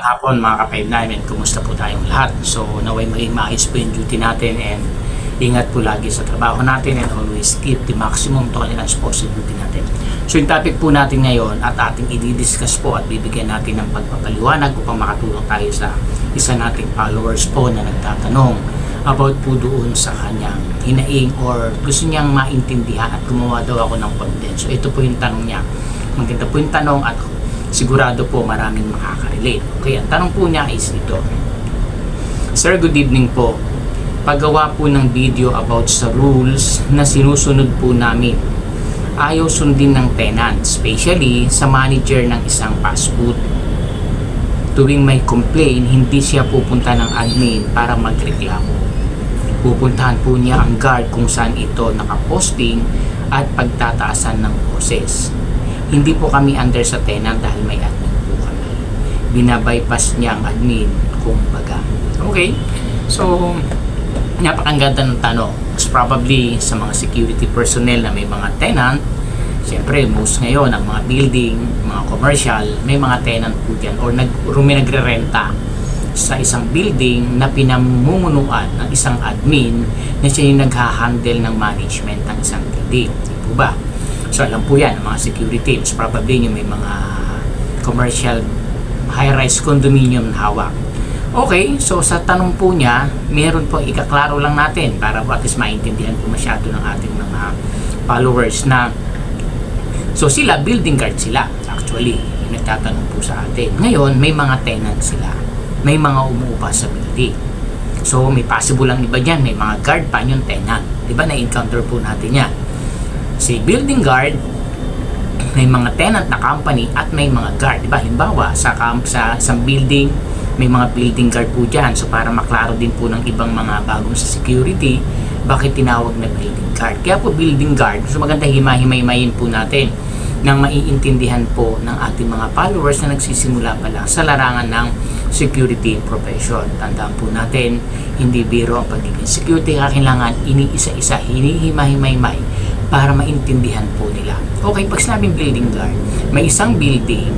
hapon mga kapatid namin, kumusta po tayong lahat? So naway maging maayos po yung duty natin and ingat po lagi sa trabaho natin and always keep the maximum tolerance po sa duty natin. So yung topic po natin ngayon at ating i-discuss po at bibigyan natin ng pagpapaliwanag upang makatulong tayo sa isa nating followers po na nagtatanong about po doon sa kanyang hinaing or gusto niyang maintindihan at gumawa daw ako ng content. So ito po yung tanong niya. Maganda po yung tanong at sigurado po maraming makaka-relate. Okay, ang tanong po niya is ito. Sir, good evening po. Paggawa po ng video about sa rules na sinusunod po namin. Ayaw sundin ng tenant, especially sa manager ng isang fast food. Tuwing may complain, hindi siya pupunta ng admin para magreklamo. Pupuntahan po niya ang guard kung saan ito nakaposting at pagtataasan ng boses. Hindi po kami under sa tenant dahil may admin po kami. Binabypass niya ang admin kung baga. Okay, so napakaganda ng tanong. Most probably sa mga security personnel na may mga tenant, Siyempre, most ngayon, ang mga building, mga commercial, may mga tenant po dyan or nag, nagre-renta sa isang building na pinamumunuan ng isang admin na siya yung nagha-handle ng management ng isang building. Di ba? So, alam po yan, mga security, most probably yung may mga commercial high-rise condominium na hawak. Okay, so sa tanong po niya, meron po ikaklaro lang natin para at least maintindihan po masyado ng ating mga followers na So sila, building guard sila actually. Yung nagtatanong po sa atin. Ngayon, may mga tenant sila. May mga umuupa sa building. So may possible lang iba dyan. May mga guard pa yung tenant. Diba na-encounter po natin yan. Si building guard, may mga tenant na company at may mga guard. Diba? Halimbawa, sa, camp, sa isang building, may mga building guard po dyan. So para maklaro din po ng ibang mga bagong sa security, bakit tinawag na building guard. Kaya po building guard, so maganda himahimay-mayin po natin nang maiintindihan po ng ating mga followers na nagsisimula pa lang sa larangan ng security profession. Tandaan po natin, hindi biro ang pagiging security, kailangan iniisa-isa, hinihimay-may para maintindihan po nila. Okay, pag sinabing building guard, may isang building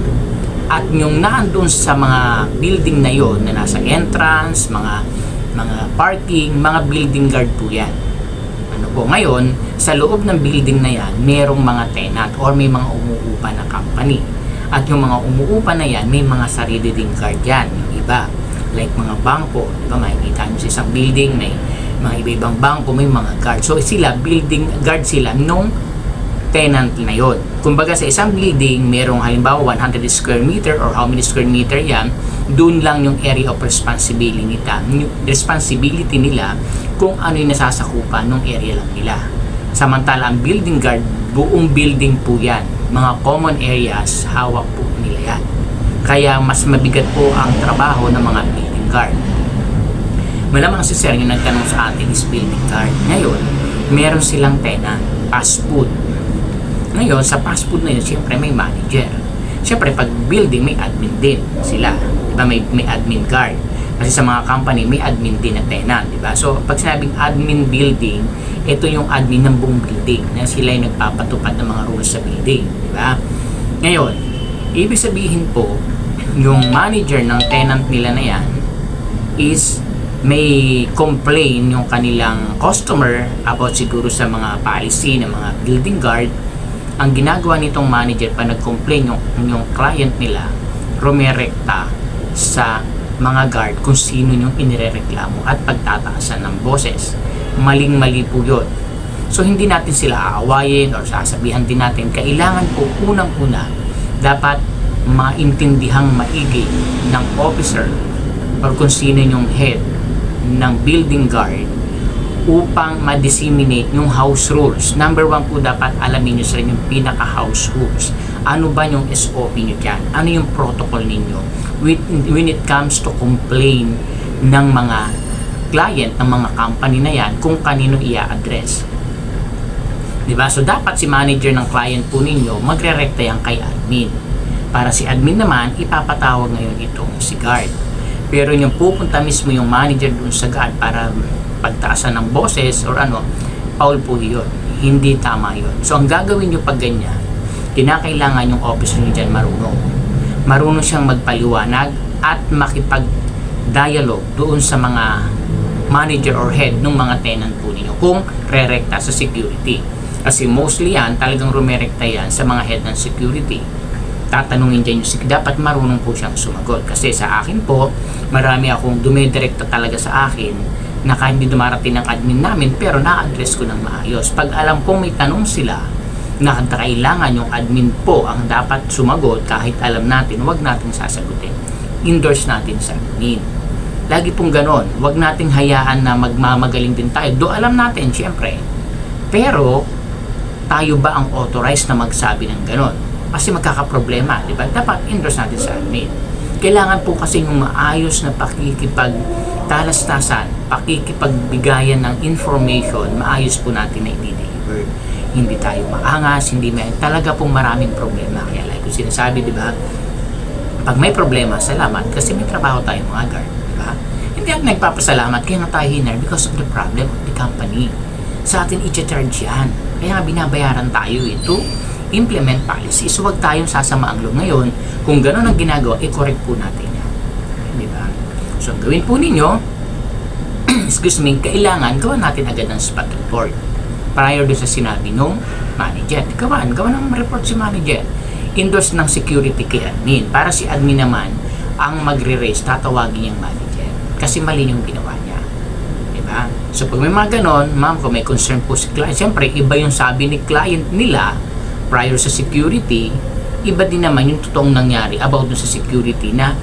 at yung naandun sa mga building na yon na nasa entrance, mga mga parking, mga building guard po yan. Ano po, ngayon, sa loob ng building na yan, merong mga tenant or may mga umuupa na company. At yung mga umuupa na yan, may mga sarili ding guard yan. Yung iba, like mga bangko, di ba, makikita sa isang building, may mga iba-ibang bangko, may mga guard. So sila, building guard sila nung tenant na yon. Kumbaga sa isang building, merong halimbawa 100 square meter or how many square meter yan, doon lang yung area of responsibility nila, responsibility nila kung ano yung nasasakupan ng area lang nila. Samantala ang building guard, buong building po yan. Mga common areas, hawak po nila yan. Kaya mas mabigat po ang trabaho ng mga building guard. Malamang si Sir yung nagtanong sa atin is building guard. Ngayon, meron silang tenant, fast food. Ngayon, sa fast food na yun, siyempre may manager. Siyempre, pag building, may admin din sila. Di ba? May, may admin guard. Kasi sa mga company, may admin din na tenant. Di ba? So, pag sinabing admin building, ito yung admin ng buong building na sila yung nagpapatupad ng mga rules sa building. Di ba? Ngayon, ibig sabihin po, yung manager ng tenant nila na yan is may complain yung kanilang customer about siguro sa mga policy ng mga building guard. Ang ginagawa nitong manager pa nag-complain yung, yung client nila rumerekta sa mga guard kung sino yung inirereklamo at pagtataasan ng boses. Maling mali po yun. So hindi natin sila aawayin or sasabihan din natin kailangan po unang una dapat maintindihang maigi ng officer or kung sino yung head ng building guard upang ma-disseminate yung house rules. Number one po dapat alamin nyo sa yung pinaka-house rules. Ano ba yung SOP nyo dyan? Ano yung protocol ninyo when it comes to complain ng mga client, ng mga company na yan kung kanino i-address. Diba? So, dapat si manager ng client po ninyo magre-recta yan kay admin. Para si admin naman, ipapatawag ngayon itong si guard. Pero yung pupunta mismo yung manager dun sa guard para pagtaasan ng boses or ano, foul po yun. Hindi tama yun. So, ang gagawin nyo pag ganyan, kinakailangan yung officer nyo dyan marunong. Marunong siyang magpaliwanag at makipag-dialogue doon sa mga manager or head ng mga tenant po ninyo kung re-rekta sa security. Kasi mostly yan, talagang rumerekta yan sa mga head ng security. Tatanungin dyan yung dapat marunong po siyang sumagot. Kasi sa akin po, marami akong dumidirekta talaga sa akin na kahit hindi dumarating ng admin namin pero na-address ko ng maayos. Pag alam kong may tanong sila, na kailangan yung admin po ang dapat sumagot kahit alam natin, wag natin sasagutin. Endorse natin sa admin. Lagi pong ganon. Wag nating hayaan na magmamagaling din tayo. Do alam natin, syempre. Pero, tayo ba ang authorized na magsabi ng ganon? Kasi magkakaproblema, di ba? Dapat endorse natin sa admin. Kailangan po kasi yung maayos na pakikipag talastasan, pakikipagbigayan ng information, maayos po natin na i-deliver. Hindi tayo maangas, hindi may, talaga pong maraming problema. Kaya like ko sinasabi, di ba? Pag may problema, salamat kasi may trabaho tayo mga guard, di ba? Hindi ako nagpapasalamat kaya nga tayo hinar because of the problem of the company. Sa atin i-charge yan. Kaya nga binabayaran tayo ito implement policy. So wag tayong sasama ang loob ngayon. Kung gano'n ang ginagawa, i-correct po natin yan. Di ba? So ang gawin po ninyo, excuse me, kailangan gawa natin agad ng spot report prior do sa sinabi nung manager. Gawan, gawan ng report si manager. Endorse ng security kay admin. Para si admin naman ang magre-raise, tatawagin yung manager. Kasi mali yung ginawa niya. Diba? So pag may mga ganon, ma'am, kung may concern po si client, siyempre iba yung sabi ni client nila prior sa security, iba din naman yung totoong nangyari about dun sa security na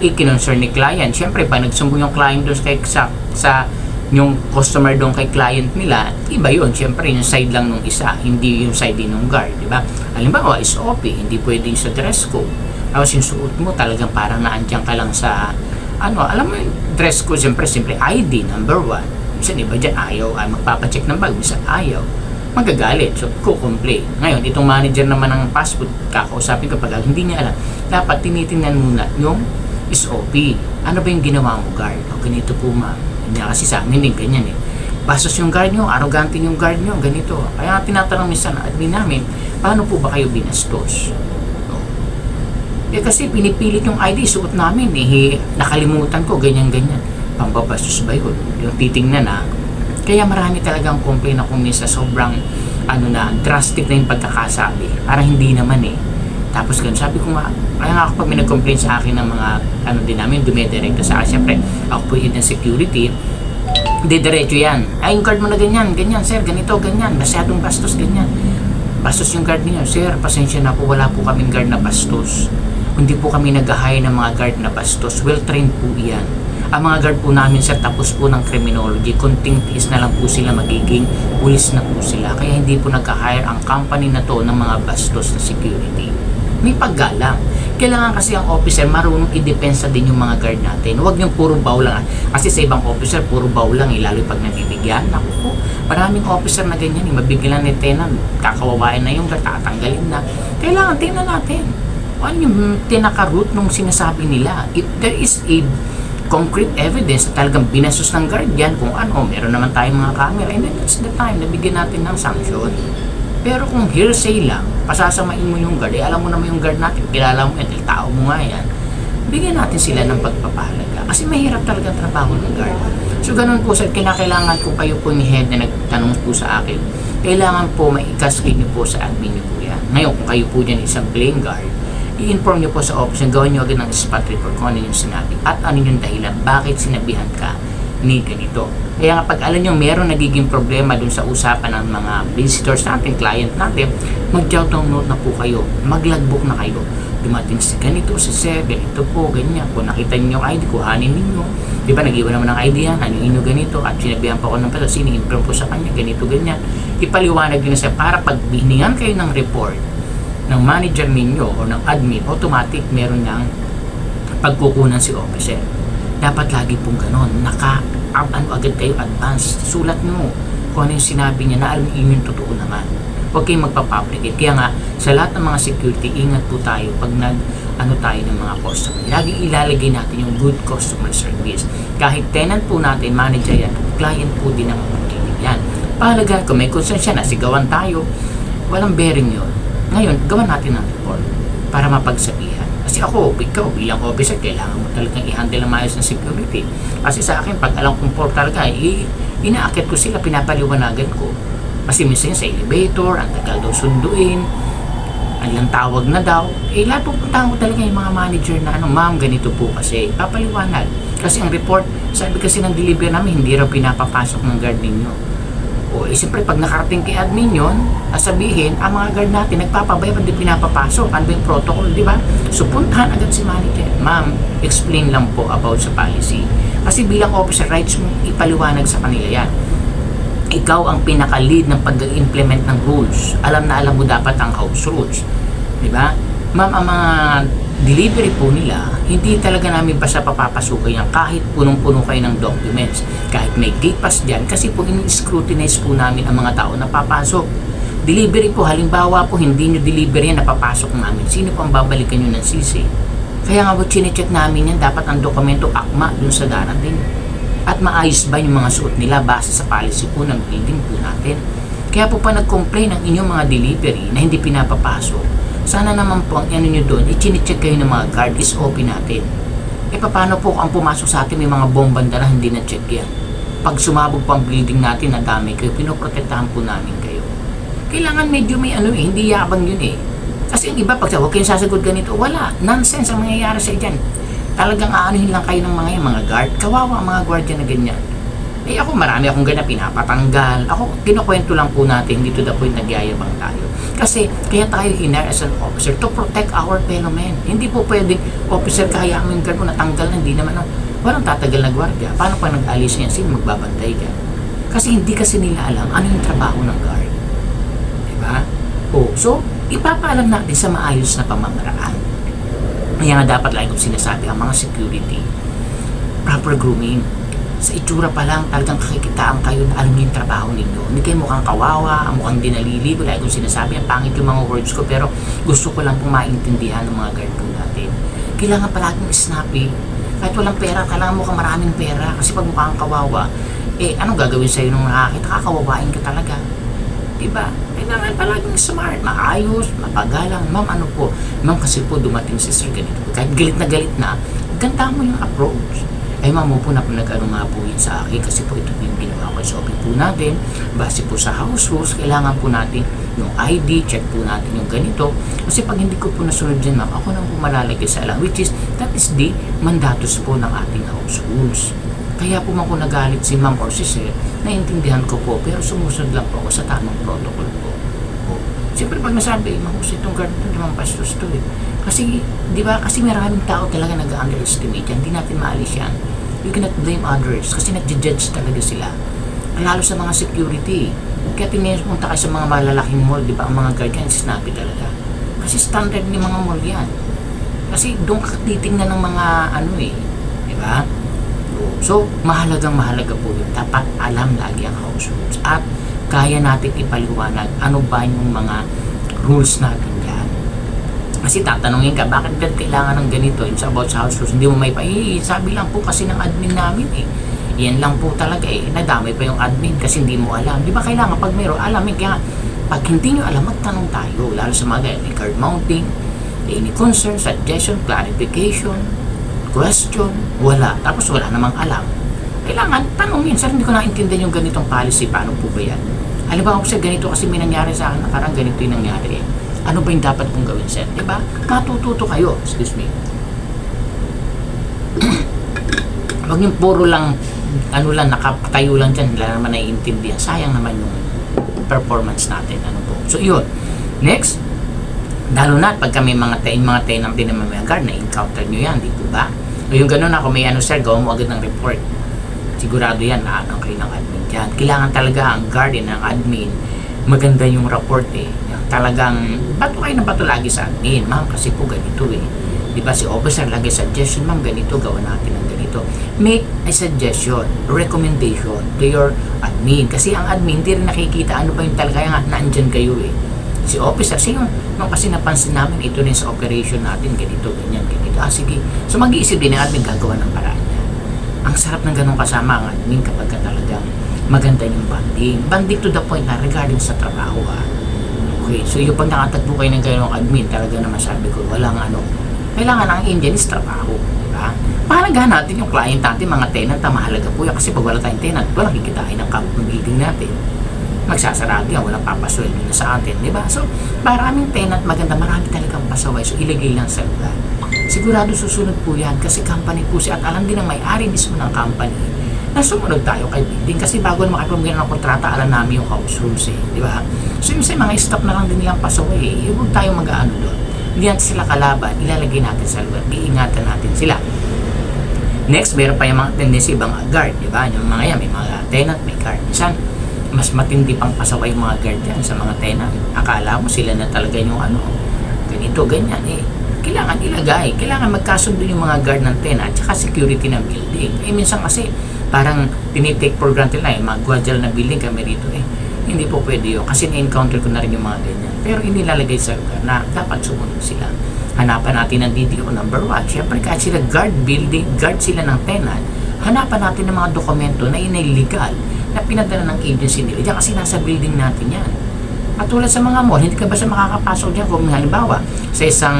ikinonsern ni client. Siyempre, pa nagsumbong yung client doon kay, sa, sa yung customer doon kay client nila, iba yun. Siyempre, yung side lang nung isa, hindi yung side din ng guard, di ba? Halimbawa, is OP, hindi pwede yung sa dress code. Tapos yung suot mo, talagang parang naandyan ka lang sa, ano, alam mo yung dress code, siyempre, siyempre ID, number one. Minsan iba dyan, ayaw, ay magpapacheck ng bag, minsan ayaw magagalit. So, ko-complain. Ngayon, itong manager naman ng fast food, kakausapin ko pag hindi niya alam, dapat tinitingnan muna yung SOP. Ano ba yung ginawa mo, guard? O, ganito po, ma'am. Hindi kasi sa amin din ganyan eh. Bastos yung guard nyo, arrogante yung guard nyo, ganito. Kaya tinatanong minsan na admin namin, paano po ba kayo binastos? Eh kasi pinipilit yung ID, suot namin eh. Nakalimutan ko, ganyan-ganyan. Pambabastos ba yun? Yung titingnan na, kaya marami talagang complain ako minsan sobrang ano na, drastic na yung pagkakasabi. Para hindi naman eh. Tapos ganun, sabi ko nga, kaya nga ako pag may nag-complain sa akin ng mga ano din namin, dumidirekta sa akin. Siyempre, ako po yun security, hindi diretso yan. Ay, yung guard mo na ganyan, ganyan, sir, ganito, ganyan, masyadong bastos, ganyan. Bastos yung guard niyo, sir, pasensya na po, wala po kaming guard na bastos. Hindi po kami nag-hire ng mga guard na bastos. Well-trained po yan. Ang mga guard po namin sir tapos po ng criminology, kunting tiis na lang po sila magiging pulis na po sila. Kaya hindi po nagka-hire ang company na to ng mga bastos na security. May paggalang. Kailangan kasi ang officer marunong i-depensa din yung mga guard natin. Huwag yung puro baw lang. Kasi sa ibang officer, puro baw lang. Eh, lalo pag nabibigyan. Naku po, maraming officer na ganyan. Eh, mabigyan ni tenant. Kakawawain na yung guard, tatanggalin na. Kailangan tingnan natin. Ano yung tinaka-root nung sinasabi nila? If there is a concrete evidence na talagang binasos ng guardian kung ano, meron naman tayong mga camera and then that's the time na bigyan natin ng sanction. Pero kung hearsay lang, pasasamain mo yung guard, eh, alam mo naman yung guard natin, kilala mo dahil tao mo nga yan, bigyan natin sila ng pagpapahalaga. Kasi mahirap talaga trabaho ng guard. So ganun po sir, kinakailangan ko kayo po ni head na nagtanong po sa akin, kailangan po maikaskin niyo po sa admin niyo po yan. Ngayon, kung kayo po dyan isang playing guard, i-inform niyo po sa office na gawin niyo agad ng spot report kung ano yung sinabi at ano yung dahilan bakit sinabihan ka ni ganito. Kaya nga pag alam nyo meron nagiging problema dun sa usapan ng mga visitors natin, client natin, mag-jot note na po kayo, mag-logbook na kayo. Dumating si ganito, si sir, ganito po, ganyan. Kung nakita niyo ID, kuhanin ninyo. Di ba, nag-iwan naman ng ID yan, ano inyo ganito, at sinabihan pa ako ng pala, sini-inform po sa kanya, ganito, ganyan. Ipaliwanag din na siya para pag kayo ng report, ng manager ninyo o ng admin, automatic meron ng pagkukunan si officer. Dapat lagi pong ganon. Naka, ano agad kayo advance. Sulat nyo kung ano yung sinabi niya na alam niyo yung totoo naman. Huwag kayong magpapublicate. Kaya nga, sa lahat ng mga security, ingat po tayo pag nag, ano tayo ng mga customer. Lagi ilalagay natin yung good customer service. Kahit tenant po natin, manager yan, client po din ang makikinig yan. Pahalaga, kung may concern siya, nasigawan tayo, walang bearing yun. Ngayon, gawan natin ng report para mapagsabihan. Kasi ako, ikaw bilang officer, kailangan mo talagang i-handle ang maayos ng security. Kasi sa akin, pag alam kong port talaga, i- inaakit ko sila, pinapaliwanagan ko. Kasi minsan sa elevator, ang tagal daw sunduin, ang tawag na daw. Eh, lahat pupuntahan ko talaga yung mga manager na ano, ma'am, ganito po kasi. Papaliwanag. Kasi ang report, sabi kasi ng delivery namin, hindi raw pinapapasok ng guard ninyo. O, eh, siyempre, pag nakarating kay admin yun, sabihin, ang mga guard natin, nagpapabaya, hindi pinapapasok. Ano yung protocol, di ba? So, puntahan agad si manager. Ma'am, explain lang po about sa policy. Kasi bilang officer, rights mo ipaliwanag sa kanila yan ikaw ang pinaka-lead ng pag-implement ng rules. Alam na alam mo dapat ang house rules. Di ba? Ma'am, ang mga delivery po nila, hindi talaga namin basta papapasukan yan kahit punong-puno kayo ng documents. Kahit may gate pass dyan, kasi po in-scrutinize po namin ang mga tao na papasok. Delivery po, halimbawa po, hindi nyo delivery yan, napapasok namin. Sino po ang babalikan nyo ng sisi? Kaya nga po, chinecheck namin yan, dapat ang dokumento akma dun sa darating at maayos ba yung mga suot nila base sa policy po ng building po natin. Kaya po pa nag-complain ang inyong mga delivery na hindi pinapapasok, sana naman po ang ano nyo doon, i-check kayo ng mga guard is open natin. E paano po ang pumasok sa atin may mga bombang na hindi na-check yan? Pag sumabog po ang building natin na dami kayo, pinoprotektahan po namin kayo. Kailangan medyo may ano eh, hindi yabang yun eh. Kasi yung iba, pag huwag kayong sasagot ganito, wala. Nonsense ang mangyayari sa dyan talagang aanuhin lang kayo ng mga yan, mga guard. Kawawa ang mga guardian na ganyan. Eh ako marami akong ganyan pinapatanggal. Ako kinukwento lang po natin dito the point nagyayabang tayo. Kasi kaya tayo hinar as an officer to protect our fellow men. Hindi po pwedeng officer kaya mo yung mo natanggal na hindi naman. Walang tatagal na gwardiya. Paano pa nag-alis yan? Sino magbabantay dyan? Kasi hindi kasi nila alam ano yung trabaho ng guard. Diba? Oh, so ipapaalam natin sa maayos na pamamaraan. Kaya nga dapat lagi kong sinasabi ang mga security, proper grooming. Sa itsura pa lang, talagang kakikitaan kayo na alam yung trabaho ninyo. Hindi kayo mukhang kawawa, mukhang dinaliligo. Lagi kong sinasabi, ang pangit yung mga words ko, pero gusto ko lang pong maintindihan ng mga guard po natin. Kailangan palaging snappy. Kahit walang pera, kailangan ka maraming pera. Kasi pag mukhang kawawa, eh, anong gagawin sa'yo nung nakakita? Kakawawain ka talaga. Diba? Kailangan palaging smart, maayos, mapagalang. Ma'am, ano po? Ma'am, kasi po dumating si sir ganito. Kahit galit na galit na, ganda mo yung approach. Ay ma'am, mo po na po nag-ano nga po yun sa akin kasi po ito yung ginawa ko sa OP po natin. Base po sa house rules, kailangan po natin yung ID, check po natin yung ganito. Kasi pag hindi ko po nasunod dyan ma'am, ako nang po malalagay sa alam, which is, that is the mandatos po ng ating house rules. Kaya po man nagalit si ma'am or si sir, naiintindihan ko po, pero sumusunod lang po ako sa tamang protocol po. po. Siyempre pag nasabi, mahusay itong guard ito, limang pastos to eh. Kasi, di ba, kasi maraming tao talaga nag-underestimate yan, hindi natin maalis yan. You cannot blame others kasi nag-judge talaga sila. Lalo sa mga security. Kaya tingnan punta kayo sa mga malalaking mall, di ba, ang mga guard yan, snappy talaga. Kasi standard ni mga mall yan. Kasi doon ka titingnan ng mga ano eh, di ba? So, mahalagang mahalaga po yun. Dapat alam lagi ang house rules. At kaya natin ipaliwanag ano ba yung mga rules natin. Kasi tatanungin ka, bakit ba kailangan ng ganito? It's about sa house rules. Hindi mo may pa, eh, sabi lang po kasi ng admin namin eh. Yan lang po talaga eh. Nadamay pa yung admin kasi hindi mo alam. Di ba kailangan pag mayroon alamin kaya pag hindi nyo alam, magtanong tayo. Lalo sa mga ganyan, card mounting, any concern, suggestion, clarification, question, wala. Tapos wala namang alam. Kailangan tanongin, sir, hindi ko naintindihan yung ganitong policy, paano po ba yan? Alam ba ako sir, ganito kasi may nangyari sa akin, nakarang ganito yung nangyari eh. Ano ba yung dapat kong gawin, sir? Diba? Matututo kayo. Excuse me. Huwag yung puro lang, ano lang, nakatayo lang dyan, wala naman naiintindihan. Sayang naman yung performance natin. Ano po. So, yun. Next, lalo na pag kami mga tain, mga naman may guard, na-encounter nyo yan, di po ba? O yung gano'n ako, may ano sir, gawin mo agad ng report. Sigurado yan, naanong kayo ng admin dyan. Kailangan talaga ang guardian ng admin, maganda yung report eh. Yung Talagang, bato kayo ng bato lagi sa admin, ma'am, kasi po ganito eh. Di ba si officer lagi suggestion, ma'am, ganito, gawa natin ng ganito. Make a suggestion, recommendation to your admin. Kasi ang admin, hindi rin nakikita ano ba yung talaga, nga, naandyan kayo eh si officer, sino nung kasi napansin namin ito na yung sa operation natin, ganito, ganyan, ganito. Ah, sige. So mag-iisip din ang admin gagawa ng paraan niya. Ang sarap ng ganong kasama ang admin kapag ka talagang maganda yung banding. Banding to the point na regarding sa trabaho ha. Okay, so yung pag nakatagpo kayo ng ganong admin, talaga naman sabi ko, walang ano, Kailangan ang Indian is trabaho. Di ba? Mahalaga natin yung client natin, mga tenant na mahalaga po yan. Kasi pag wala tayong tenant, walang kikitain ng camp ng building natin. Magsasarado yan, walang papasweldo na sa atin. Di ba? So, maraming tenant maganda, marami talagang pasaway. So, ilagay lang sa lugar. Sigurado susunod po yan kasi company po siya at alam din ng may-ari mismo ng company na sumunod tayo kay building kasi bago na makipamigay ng kontrata alam namin yung house rules eh, di ba? So yung mga staff na lang din nilang pasaway eh, huwag tayo mag-ano doon. Hindi natin sila kalaban, ilalagay natin sa lugar, iingatan natin sila. Next, meron pa yung mga tendency ibang guard, di ba? Yung mga yan, may mga tenant, may guard. Minsan, mas matindi pang pasaway yung mga guard yan sa mga tenant. Akala mo sila na talaga yung ano, ganito, ganyan eh. Kailangan ilagay, kailangan magkasundo yung mga guard ng tenant at security ng building. Eh minsan kasi parang tinitake for granted na eh, mga guardian na building kami rito eh. Hindi po pwede yun kasi na-encounter ko na rin yung mga ganyan. Pero inilalagay sa lugar na dapat sumunod sila. Hanapan natin ng DDO number one. Siyempre kahit sila guard building, guard sila ng tenant, hanapan natin ng mga dokumento na inillegal na pinadala ng agency nila. Diyan kasi nasa building natin yan. At tulad sa mga mall, hindi ka basta makakapasok dyan kung halimbawa sa isang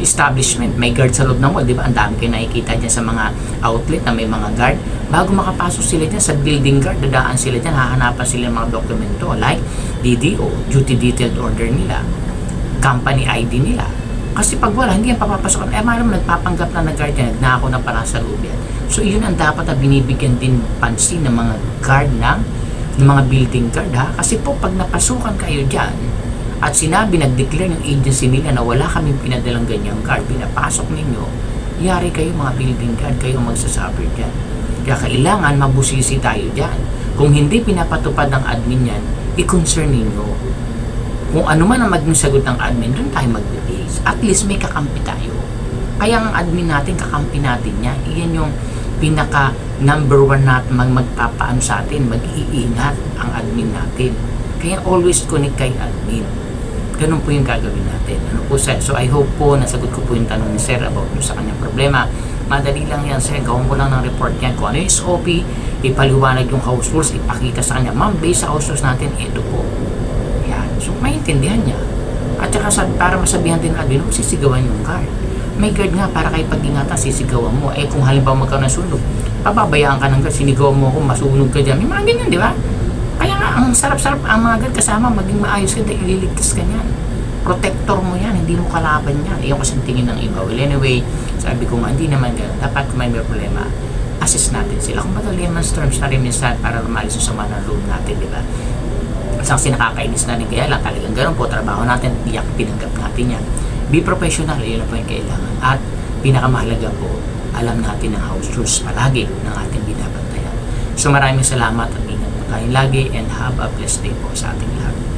establishment, may guard sa loob ng mall, di ba? Ang dami kayo nakikita dyan sa mga outlet na may mga guard. Bago makapasok sila dyan sa building guard, dadaan sila dyan, hahanapan sila ng mga dokumento like DDO, duty detailed order nila, company ID nila. Kasi pag wala, hindi yan papapasok. Eh, malam nagpapanggap na ng guard yan, nagnako na para sa loob yan. So, yun ang dapat na binibigyan din pansin ng mga guard ng, ng mga building guard ha. Kasi po, pag napasukan kayo dyan, at sinabi, nag-declare yung agency nila na wala kaming pinadalang ganyang guard, pinapasok ninyo, yari kayo mga building guard, kayo magsasuffer dyan. Kaya kailangan mabusisi tayo dyan. Kung hindi pinapatupad ng admin yan, i-concern ninyo. Kung ano man ang maging sagot ng admin, doon tayo mag-base. At least may kakampi tayo. Kaya ang admin natin, kakampi natin yan. Iyan yung pinaka number one natin mag magpapaano sa atin, mag-iingat ang admin natin. Kaya always connect kay admin. Ganun po yung gagawin natin. Ano po sir? So I hope po nasagot ko po yung tanong ni sir about doon sa kanyang problema. Madali lang yan sir. Gawin ko lang ng report yan. Kung ano yung SOP, ipaliwanag yung house rules, ipakita sa kanya. Ma'am, based sa house rules natin, ito po. Yan. So maintindihan niya. At saka sa, para masabihan din ng admin, huwag sisigawan yung guard. May guard nga para kay pag-ingatan, sisigawan mo. Eh kung halimbawa magkaroon ng sunog, pababayaan ka ng guard, sinigawan mo ako, masunog ka dyan. May mga ganyan, di ba? Ang sarap-sarap ang mga guard kasama, maging maayos ka, ililigtas ka niyan. Protector mo yan, hindi mo kalaban yan. Iyon kasi tingin ng iba. Well, anyway, sabi ko nga, hindi naman ganun. Dapat kung may problema, assist natin sila. Kung baga layman's terms na rin minsan para lumalis sa sama ng natin, di ba? Sa kasi nakakainis na rin kaya lang talagang ganun po, trabaho natin, tiyak pinanggap natin yan. Be professional, yun po yung kailangan. At pinakamahalaga po, alam natin ang house rules palagi ng ating binabantayan. So maraming salamat at tayong lagi and have a blessed day po sa ating lahat.